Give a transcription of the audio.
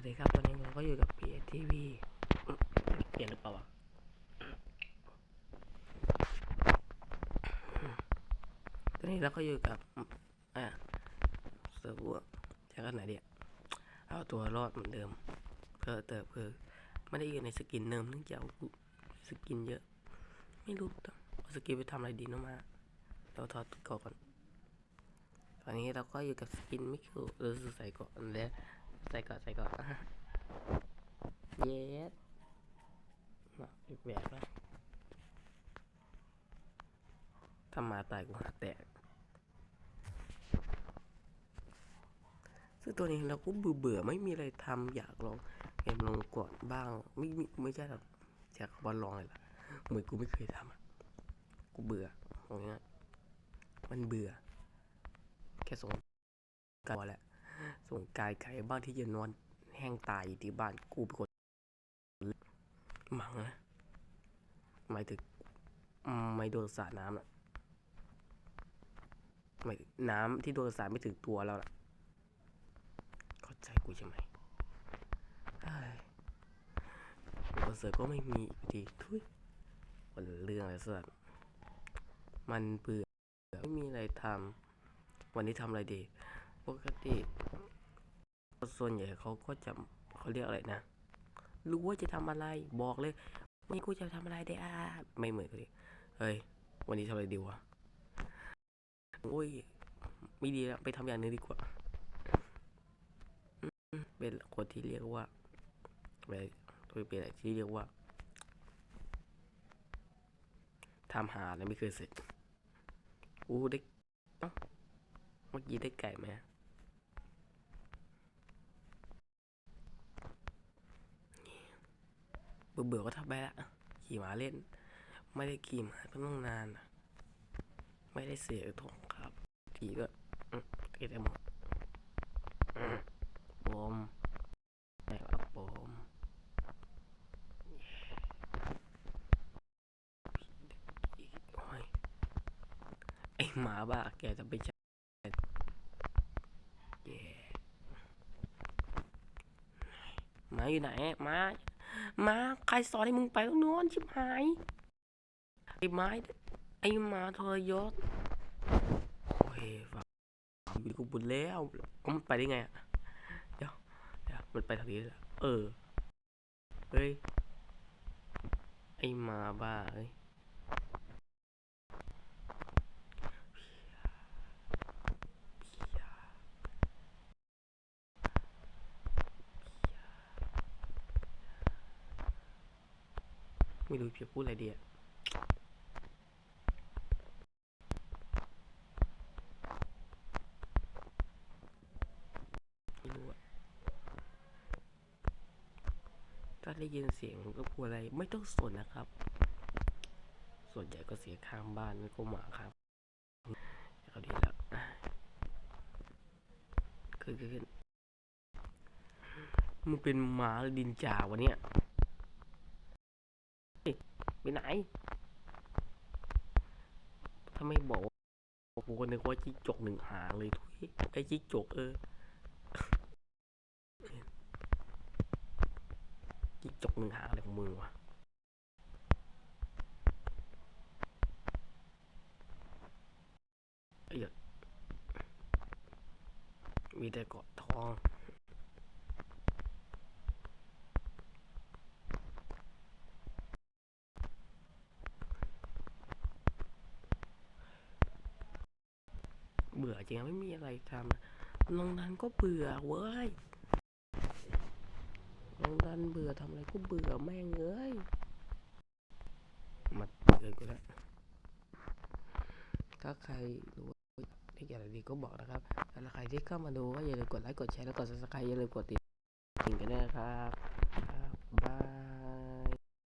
วัสดีครับตอนนี้เราก็อยู่กับ PSTV เปลี่ยนหรือเปล่าวะตอนนี้เราก็อยู่กับ อ่าเซิร์ฟเวอร์จากกันไหนเดียเอาตัวรอดเหมือนเดิมเพิ่มเติมคือไม่ได้อยู่ในสกินเดิมเนื่องจากสกินเยอะ ไม่รู้ต้องเอาสกินไปทำอะไรดีเนาะมา เราถอดเก่อนก่อนตอนนี้เราก็อยู่กับสกินไม่คือเออใส่ก่อนแล้ว ใส่ก่อนใส่ก่อนเยสมาอีกแบบนะถ้ามาตายกูหาแตก ซึ่งตัวนี้เราก็เบื่อเบื่อไม่มีอะไรทำอยากลองเกมลงก่อนบ้าง ไม่ไม่ไม่ใช่หรอกอยากบอลลองเลยล่ะเหมือนกูไม่เคยทำอะ กูเบื่อตรงนี้ยมันเบื่อ แค่สงกายแหละ ส่งกายใครบ้างที่จะนอนแห้งตายอยู่ที่บ้านกูเป็นคนหมังนะหมายถึงไม่โดนสาดน้ำอะไม่น้ำที่โดนสาดไม่ถึงตัวเราล่ะ เข้าใจกูใช่ไหมเฮ้ยคอนเสิร์ตก็ไม่มีอีกทีทุยวันเรื่องอะไรสักมันเบื่อไม่มีอะไรทำวันนี้ทำอะไรดี ปกติ ส่วนใหญ่เขาก็จะเขาเรียกอะไรนะ รู้ว่าจะทำอะไรบอกเลยวันนี้กูจะทำอะไรได้อะไม่เหมือนกันดิเฮ้ยวันนี้ทำอะไรดีวะโอ้ยไม่ดีแล้วไปทำอย่างนึงดีกว่าเป็นคนที่เรียกว่าอะไรตัวเป็นอะไรที่เรียกว่าทำหาแล้วไม่เคยเสร็จอู้ได้เอ้าเมื่อกี้ได้ไก่ไหม เบื่อเบื่อก็ทำไปละขี่ม้าเล่น ไม่ได้ขี่ม้าตั้งนานอะไม่ได้เสียทองครับทีก็อืมติดได้หมดอืมบอมไหนวะบอมไอหมาบ้าแกจะไปใช้เย่มาอยู่ไหนมา มาใครสอนให้มึงไปตรงนอนชิบหายไอ้ไม้ไอ้มาทรยศโอ้ยฟังอยู่กูบุญแล้วก็มันไปได้ไงอะเดี๋ยวเดี๋ยวมันไปทางนี้แล้วเออเฮ้ยไอ้มาบ้าเฮ้ย ไม่รู้จะพูดอะไรดีอะไม่รู้อะถ้าได้ยินเสียงก็พูดอะไรไม่ต้องสนนะครับ ส่วนใหญ่ก็เสียข้างบ้านไม่ก็หมาครับเอาดีแล้วคือคือมึงเป็นหมาดินจ่าวะเนี่ย ไปไหนถ้าไม่บอกกูก็นึกว่าจิ๊กจกหนึ่งหางเลยทุยไอ้จิ๊กจกเออจิ๊กจกหนึ่งหางอะไรของมึงวะไอ้เหี้ยมีแต่เกาะทอง เบื่อจริงไม่มีอะไรทำลงดันก็เบื่อเว้ยลงดันเบื่อทำอะไรก็เบื่อแม่งเอ้ยมาเกินกูแล้วถ้าใครรู้ที่อะไรดีก็บอกนะครับแล้วใครที่เข้ามาดูก็อย่าลืมกดไลค์กดแชร์แล้วกด subscribe อย่าลืมกดติดติ่งกันด้วยนะครับครับบาย